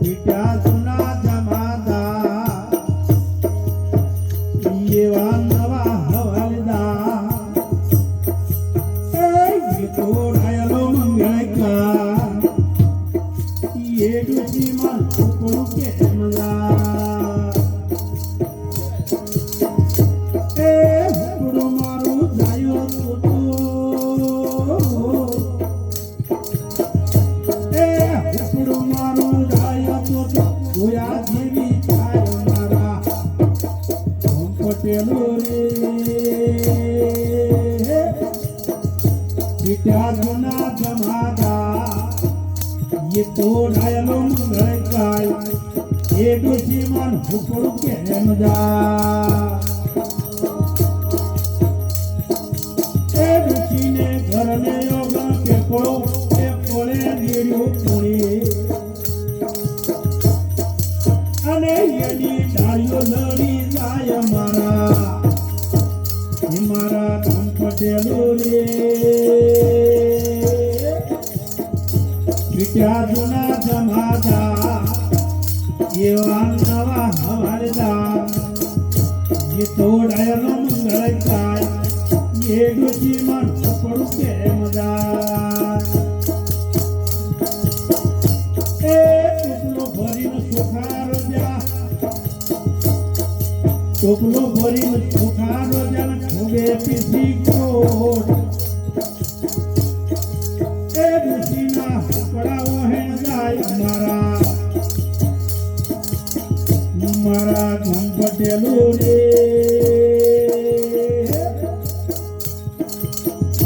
પીટ્યા જૂના જમાદાર, એવા પીટ્યા જૂના જમાદાર ये तो डायलो मंगल काय ये डोशी मन हुकड़ के मजा એ ડોશીને ઘરને યોગા કે કોળો એ કોળે નીડ્યો કોળી અને એની ડાળીઓ લડી જાય મારા એ મારા કામ પટેલો રે વિદ્યા જૂના જમાદાર એવા નવા હવાલદાર એ તોડાયેલો મંગળ કાય એ ડોશી મન પડું કે મજા એ ટોપલો ભરીને સુખારો જા ટોપલો ભરીને સુખારો જા ખોબે પીસી કોટ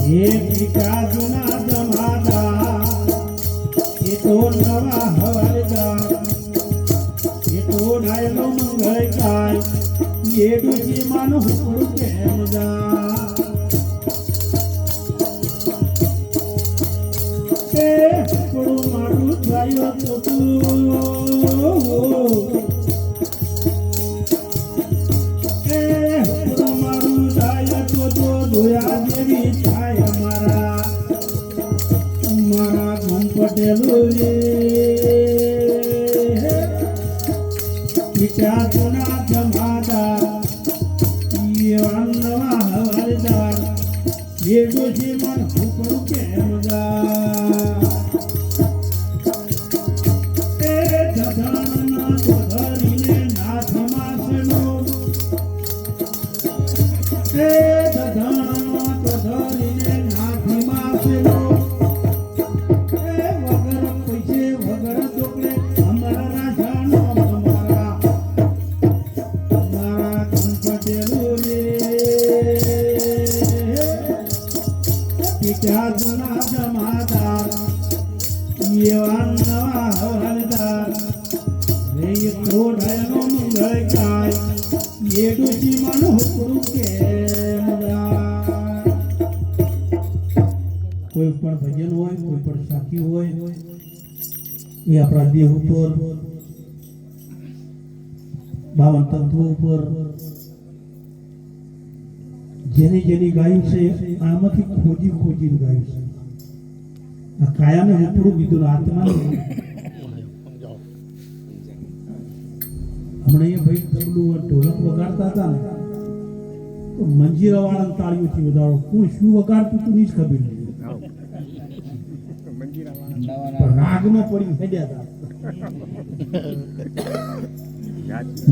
એ પિતા જૂના જમાદાર એ તો નવા હવાલદાર એ તો ડાયલો મંગળ કાય એ ડૂચી માનો હુકડું કેમ જા એ હુકડું મારું થયો તો તું એ હુકડું મારું થયો તો તો દોયા પટેલો રે પિતા જૂના જમાદાર પિતા જૂના જમાદાર એવા નવા કેમ કોઈ પણ ભજન હોય, કોઈ પણ સાખી હોય, એ આપણા દેહ ઉપર, બાવન તત્વો ઉપર જેની જેની ગાયું છે, આમાંથી ખોજી ખોજી ગાયું છે. આ કાયાને ઉપડું કીધું આત્માને હમણાં એ ભાઈ તબલું ઢોલક વગાડતા હતા ને, તો મંજીરા વાળા તાળીઓથી વધારો. કોણ શું વગાડતું તું નહીં ખબર નહીં. રાગમાં પડી હેડ્યા હતા.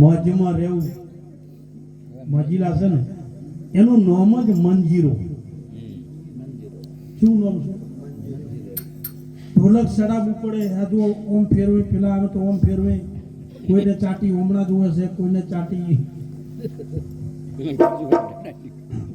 મોજમાં રહેવું. મજીલા છે ને એનું નામ જ મંજીરો. શું નામ છે? ઢોલક શરાબ પડે હાજુ ઓમ ફેરવે, પેલા આવે તો ઓમ ફેરવે. કોઈને ચાટી હમણાં જોવે છે, કોઈને ચાટી.